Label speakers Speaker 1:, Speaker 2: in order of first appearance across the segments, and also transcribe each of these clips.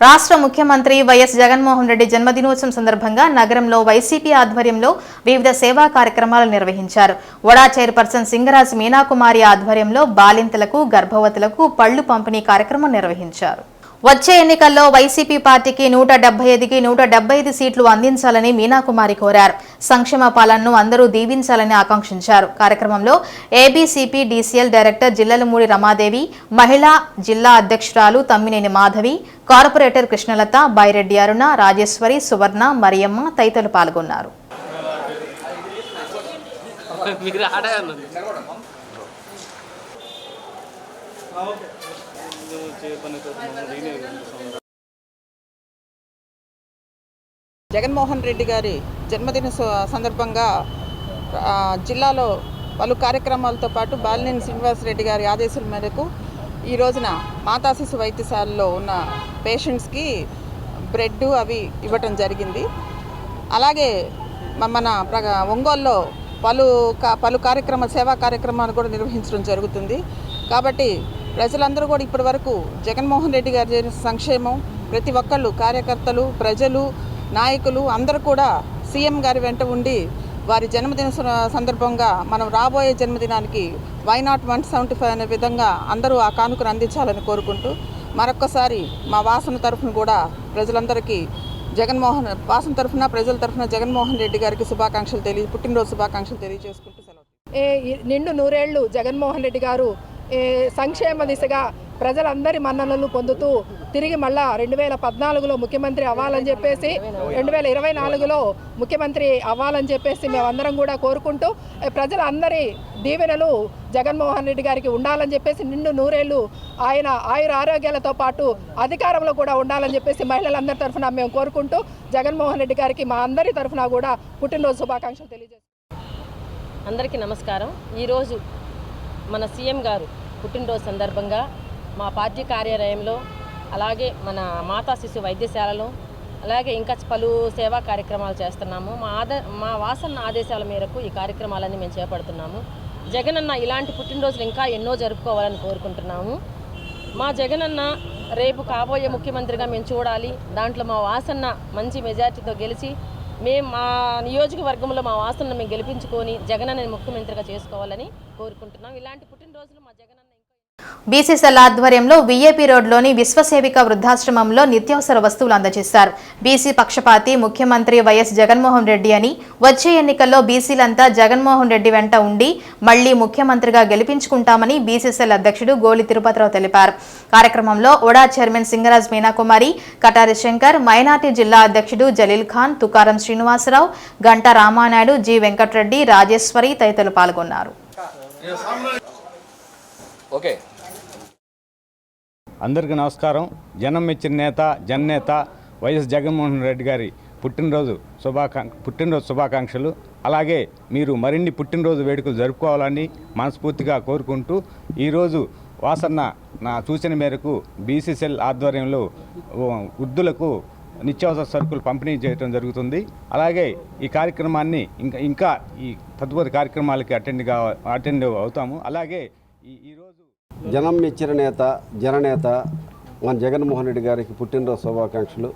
Speaker 1: రాష్ట్ర ముఖ్యమంత్రి వైఎస్ జగన్మోహన్ రెడ్డి జన్మదినోత్సవం సందర్భంగా నగరంలో వైసీపీ ఆధ్వర్యంలో వివిధ సేవా కార్యక్రమాలు నిర్వహించారు. వడా చైర్పర్సన్ సింగరాజ్ మీనాకుమారి ఆధ్వర్యంలో బాలింతలకు గర్భవతులకు పళ్ళు పంపిణీ కార్యక్రమం నిర్వహించారు. వచ్చే ఎన్నికల్లో వైసీపీ పార్టీకి నూట డెబ్బై ఐదుకి నూట డెబ్బై ఐదు సీట్లు అందించాలని మీనాకుమారి కోరారు. సంక్షేమ పాలనను అందరూ దీవించాలని ఆకాంక్షించారు. కార్యక్రమంలో ABCP DCL director Jillalamudi Ramadevi మహిళా జిల్లా అధ్యక్షురాలు తమ్మినేని మాధవి కార్పొరేటర్ కృష్ణలత బైరెడ్డి అరుణ రాజేశ్వరి సువర్ణ మరియమ్మ తదితరులు పాల్గొన్నారు.
Speaker 2: జగన్మోహన్ రెడ్డి గారి జన్మదిన స- సందర్భంగా జిల్లాలో పలు కార్యక్రమాలతో పాటు బాలినేని శ్రీనివాసరెడ్డి గారి ఆదేశాల మేరకు ఈ రోజున మాతా శిశు వైద్యశాలలో ఉన్న పేషెంట్స్కి బ్రెడ్ అవి ఇవ్వటం జరిగింది. అలాగే మన ఒంగోల్లో పలు పలు కార్యక్రమ సేవా కార్యక్రమాలు కూడా నిర్వహించడం జరుగుతుంది. కాబట్టి ప్రజలందరూ కూడా ఇప్పటి వరకు జగన్మోహన్ రెడ్డి గారు చేసిన సంక్షేమం ప్రతి ఒక్కళ్ళు కార్యకర్తలు ప్రజలు నాయకులు అందరూ కూడా సీఎం గారి వెంట ఉండి వారి జన్మదిన సందర్భంగా మనం రాబోయే జన్మదినానికి why not one seventy five అనే విధంగా అందరూ ఆ కానుకను అందించాలని కోరుకుంటూ మరొక్కసారి మా వాసన తరఫున కూడా ప్రజలందరికీ జగన్మోహన్ వాసన తరఫున ప్రజల తరఫున జగన్మోహన్ రెడ్డి గారికి శుభాకాంక్షలు తెలియ పుట్టినరోజు శుభాకాంక్షలు తెలియజేసుకుంటూ సెలవు.
Speaker 3: ఏ నిండు నూరేళ్ళు జగన్మోహన్ రెడ్డి గారు సంక్షేమ దిశగా ప్రజలందరి మన్ననలు పొందుతూ తిరిగి మళ్ళా రెండు వేల పద్నాలుగులో ముఖ్యమంత్రి అవ్వాలని చెప్పేసి రెండు వేల ఇరవై నాలుగులో ముఖ్యమంత్రి అవ్వాలని చెప్పేసి మేమందరం కూడా కోరుకుంటూ ప్రజలందరి దీవెనలు జగన్మోహన్ రెడ్డి గారికి ఉండాలని చెప్పేసి నిండు నూరేళ్ళు ఆయన ఆయుర ఆరోగ్యాలతో పాటు అధికారంలో కూడా ఉండాలని చెప్పేసి మహిళలందరి తరఫున మేము కోరుకుంటూ జగన్మోహన్ రెడ్డి గారికి మా అందరి తరఫున కూడా పుట్టినరోజు శుభాకాంక్షలు తెలియజేస్తాం
Speaker 4: అందరికీ నమస్కారం. ఈరోజు మన సీఎం గారు పుట్టినరోజు సందర్భంగా మా పార్టీ కార్యాలయంలో అలాగే మన మాతా శిశు వైద్యశాలలో అలాగే ఇంకా పలు సేవా కార్యక్రమాలు చేస్తున్నాము. మా ఆద మా వాసన్న ఆదేశాల మేరకు ఈ కార్యక్రమాలన్నీ మేము చేపడుతున్నాము. జగనన్న ఇలాంటి పుట్టినరోజులు ఇంకా ఎన్నో జరుపుకోవాలని కోరుకుంటున్నాము. మా జగనన్న రేపు కాబోయే ముఖ్యమంత్రిగా మేము చూడాలి. దాంట్లో మా వాసన్న మంచి మెజార్టీతో గెలిచి మేము మా నియోజకవర్గంలో మా వాసనను మేము గెలిపించుకొని జగనన్నని ముఖ్యమంత్రిగా చేసుకోవాలని కోరుకుంటున్నాం. ఇలాంటి పుట్టినరోజులు మా జగన్
Speaker 1: బీసీసీఎల్ ఆధ్వర్యంలో వీఏపీ రోడ్లోని విశ్వసేవిక వృద్ధాశ్రమంలో నిత్యావసర వస్తువులు అందజేశారు. బీసీ పక్షపాతి ముఖ్యమంత్రి వైఎస్ జగన్మోహన్ రెడ్డి అని వచ్చే ఎన్నికల్లో బీసీలంతా జగన్మోహన్ రెడ్డి వెంట ఉండి మళ్ళీ ముఖ్యమంత్రిగా గెలిపించుకుంటామని బీసీసీఎల్ అధ్యక్షుడు గోలి తిరుపతిరావు తెలిపారు. కార్యక్రమంలో ఒడా చైర్మన్ సింగరాజ్ మీనాకుమారి కటారి శంకర్ మైనార్టీ జిల్లా అధ్యక్షుడు జలీల్ ఖాన్ తుకారం శ్రీనివాసరావు గంట రామానాయుడు జి వెంకటరెడ్డి రాజేశ్వరి తదితరులు పాల్గొన్నారు.
Speaker 5: ఓకే.
Speaker 6: అందరికీ నమస్కారం. జనం మెచ్చిన నేత జననేత వైఎస్ జగన్మోహన్ రెడ్డి గారి పుట్టినరోజు శుభాకాంక్ష పుట్టినరోజు శుభాకాంక్షలు. అలాగే మీరు మరిన్ని పుట్టినరోజు వేడుకలు జరుపుకోవాలని మనస్ఫూర్తిగా కోరుకుంటూ ఈరోజు వాసన్న నా సూచన మేరకు బీసీసీఎల్ ఆధ్వర్యంలో వృద్ధులకు నిత్యావసర సరుకులు పంపిణీ చేయడం జరుగుతుంది. అలాగే ఈ కార్యక్రమాన్ని ఇంకా ఇంకా ఈ తదుపరి కార్యక్రమాలకి అటెండ్ కా అటెండ్ అవుతాము. అలాగే ఈ ఈరోజు
Speaker 7: జనం మెచ్చిన నేత జననేత మన జగన్మోహన్ రెడ్డి గారికి పుట్టినరోజు శుభాకాంక్షలు.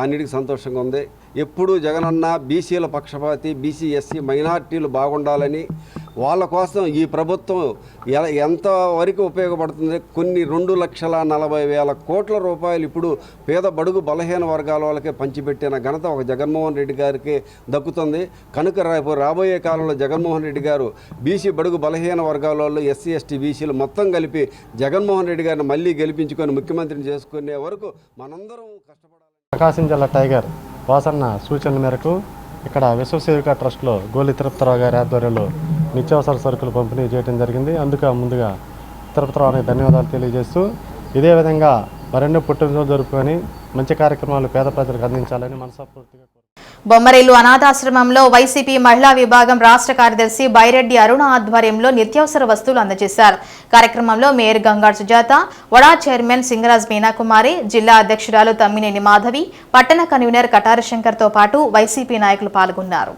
Speaker 7: అన్నిటికీ సంతోషంగా ఉంది. ఎప్పుడూ జగనన్న బీసీల పక్షపాతి బీసీ ఎస్సీ మైనార్టీలు బాగుండాలని వాళ్ళ కోసం ఈ ప్రభుత్వం ఎలా ఎంత వరకు ఉపయోగపడుతుంది? కొన్ని రెండు లక్షల నలభై వేల కోట్ల రూపాయలు ఇప్పుడు పేద బడుగు బలహీన వర్గాల వాళ్ళకే పంచిపెట్టిన ఘనత ఒక జగన్మోహన్ రెడ్డి గారికి దక్కుతుంది. కనుక రేపు రాబోయే కాలంలో జగన్మోహన్ రెడ్డి గారు బీసీ బడుగు బలహీన వర్గాల వాళ్ళు ఎస్సీ ఎస్టీ బీసీలు మొత్తం కలిపి జగన్మోహన్ రెడ్డి గారిని మళ్ళీ గెలిపించుకొని ముఖ్యమంత్రిని చేసుకునే వరకు మనందరం కష్టపడాలి.
Speaker 8: ప్రకాశం జిల్లా టైగర్ వాసన్న సూచనల మేరకు ఇక్కడ విశ్వసేవిక ట్రస్ట్లో గోలి తిరుపతిరావు గారి ఆధ్వర్యంలో నిత్యావసర సరుకులు పంపిణీ చేయడం జరిగింది. అందుకు ముందుగా తిరుపతిరావుకి ధన్యవాదాలు తెలియజేస్తూ ఇదే విధంగా మరెన్నో పుట్టినరోజు జరుపుకొని మంచి కార్యక్రమాలు పేద ప్రజలకు అందించాలని మనస్ఫూర్తిగా
Speaker 1: బొమ్మరేలు అనాథాశ్రమంలో వైసీపీ మహిళా విభాగం రాష్ట్ర కార్యదర్శి బైరెడ్డి అరుణ ఆధ్వర్యంలో నిత్యావసర వస్తువులు అందజేశారు. కార్యక్రమంలో మేయర్ గంగార్ సుజాత వడా చైర్మన్ సింగరాజ్ మీనాకుమారి జిల్లా అధ్యక్షురాలు తమ్మినేని మాధవి పట్టణ కన్వీనర్ కటారి తో పాటు వైసీపీ నాయకులు పాల్గొన్నారు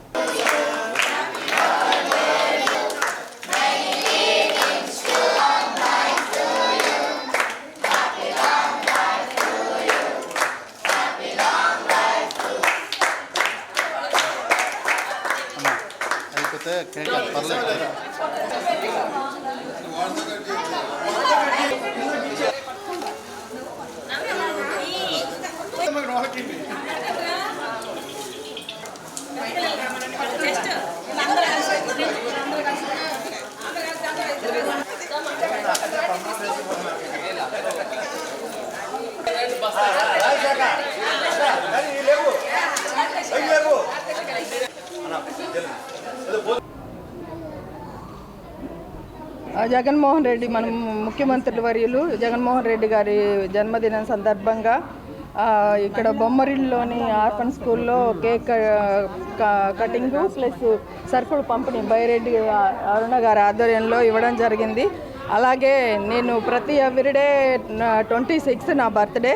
Speaker 5: వస్తే కేక్ పర్లేదు
Speaker 9: ఆ, జగన్మోహన్ రెడ్డి మన ముఖ్యమంత్రి వర్యులు జగన్మోహన్ రెడ్డి గారి జన్మదినం సందర్భంగా ఇక్కడ బొమ్మరిల్లోని ఆర్ఫన్ స్కూల్లో కేక్ కటింగ్ ప్లస్ సరుకులు పంపిణీ బైరెడ్డి అరుణ గారి ఆధ్వర్యంలో ఇవ్వడం జరిగింది. అలాగే నేను ప్రతి ఎవ్రీడే ట్వంటీ సిక్స్త్ నా బర్త్డే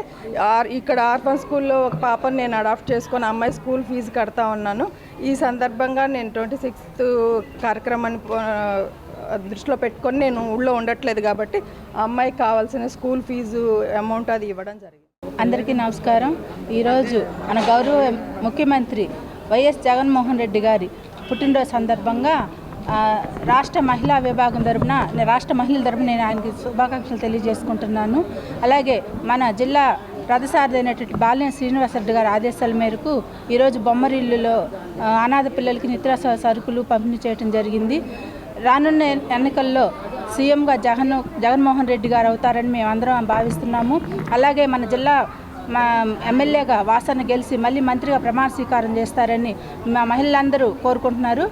Speaker 9: ఆర్- ఇక్కడ ఆర్ఫన్ స్కూల్లో ఒక పాపని నేను అడాప్ట్ చేసుకొని అమ్మాయి స్కూల్ ఫీజు కడతా ఉన్నాను. ఈ సందర్భంగా నేను ట్వంటీ సిక్స్త్ కార్యక్రమాన్ని దృష్టిలో పెట్టుకొని నేను ఊళ్ళో ఉండట్లేదు కాబట్టి ఆ అమ్మాయికి కావాల్సిన స్కూల్ ఫీజు అమౌంట్ అది ఇవ్వడం జరిగింది.
Speaker 10: అందరికీ నమస్కారం. ఈరోజు మన గౌరవ ముఖ్యమంత్రి వైఎస్ జగన్మోహన్ రెడ్డి గారి పుట్టినరోజు సందర్భంగా రాష్ట్ర మహిళా విభాగం తరపున రాష్ట్ర మహిళల తరపున నేను ఆయనకి శుభాకాంక్షలు తెలియజేసుకుంటున్నాను. అలాగే మన జిల్లా రథసారథి అయినటువంటి బాలినేని శ్రీనివాసరెడ్డి గారి ఆదేశాల మేరకు ఈరోజు బొమ్మరిల్లులో అనాథ పిల్లలకి నిత్యావసర సరుకులు పంపిణీ చేయడం జరిగింది. రానున్న ఎన్నికల్లో సీఎంగా జగన్ జగన్మోహన్ రెడ్డి గారు అవుతారని మేము అందరం భావిస్తున్నాము. అలాగే మన జిల్లా మా ఎమ్మెల్యేగా వాసన గెలిచి మళ్ళీ మంత్రిగా ప్రమాణ స్వీకారం చేస్తారని మా మహిళలందరూ కోరుకుంటున్నారు.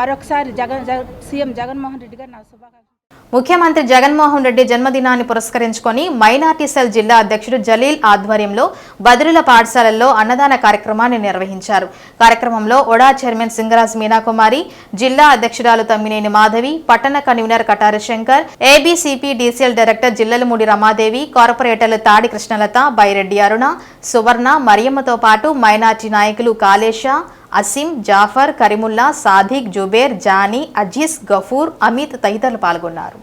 Speaker 10: మరొకసారి జగన్ జగన్ సీఎం జగన్మోహన్ రెడ్డి గారు నా శుభాకాంక్ష
Speaker 1: ముఖ్యమంత్రి జగన్మోహన్ రెడ్డి జన్మదినాన్ని పురస్కరించుకొని మైనార్టీ సెల్ జిల్లా అధ్యక్షుడు జలీల్ ఆధ్వర్యంలో బదిరుల పాఠశాలల్లో అన్నదాన కార్యక్రమాన్ని నిర్వహించారు. కార్యక్రమంలో ఒడా చైర్మన్ సింగరాజ్ మీనాకుమారి జిల్లా అధ్యక్షురాలు తమ్మినేని మాధవి పట్టణ convener Katari Shankar ABCP DCL director Jillalamudi Ramadevi కార్పొరేటర్లు తాడి కృష్ణలత బైరెడ్డి అరుణ సువర్ణ మరియమ్మతో పాటు మైనార్టీ నాయకులు కాళేశ అసీం జాఫర్ కరీముల్లా సాదిక్ జుబేర్ జానీ అజీజ్ గఫూర్ అమిత్ తదితరులు పాల్గొన్నారు.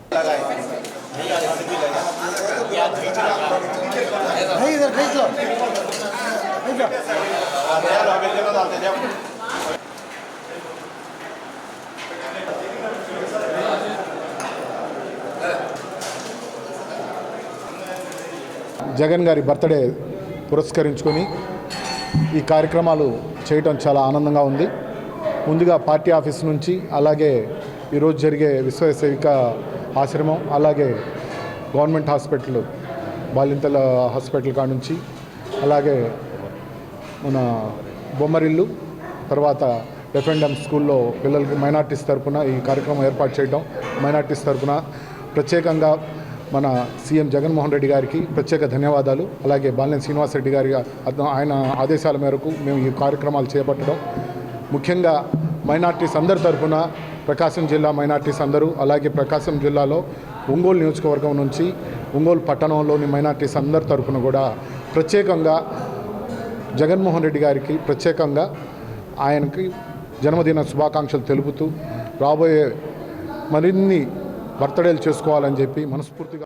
Speaker 11: జగన్ గారి బర్త్డే పురస్కరించుకొని ఈ కార్యక్రమాలు చేయటం చాలా ఆనందంగా ఉంది. ముందుగా పార్టీ ఆఫీస్ నుంచి అలాగే ఈరోజు జరిగే విశ్వసేవిక ఆశ్రమం అలాగే గవర్నమెంట్ హాస్పిటల్ బాలింతల హాస్పిటల్ కాడ నుంచి అలాగే మన బొమ్మరిల్లు తర్వాత ఎఫ్ఎండ్ఎం స్కూల్లో పిల్లలకి మైనార్టీస్ తరపున ఈ కార్యక్రమం ఏర్పాటు చేయడం మైనార్టీస్ తరపున ప్రత్యేకంగా మన సీఎం జగన్మోహన్ రెడ్డి గారికి ప్రత్యేక ధన్యవాదాలు. అలాగే బాలినేని శ్రీనివాసరెడ్డి గారి ఆయన ఆదేశాల మేరకు మేము ఈ కార్యక్రమాలు చేపట్టడం. ముఖ్యంగా మైనార్టీస్ అందరి తరఫున ప్రకాశం జిల్లా మైనార్టీస్ అందరూ అలాగే ప్రకాశం జిల్లాలో ఒంగోలు నియోజకవర్గం నుంచి ఒంగోలు పట్టణంలోని మైనార్టీస్ అందరి తరఫున కూడా ప్రత్యేకంగా జగన్మోహన్ రెడ్డి గారికి ప్రత్యేకంగా ఆయనకి జన్మదిన శుభాకాంక్షలు తెలుపుతూ రాబోయే మరిన్ని బర్త్డేలు చేసుకోవాలని చెప్పి మనస్ఫూర్తిగా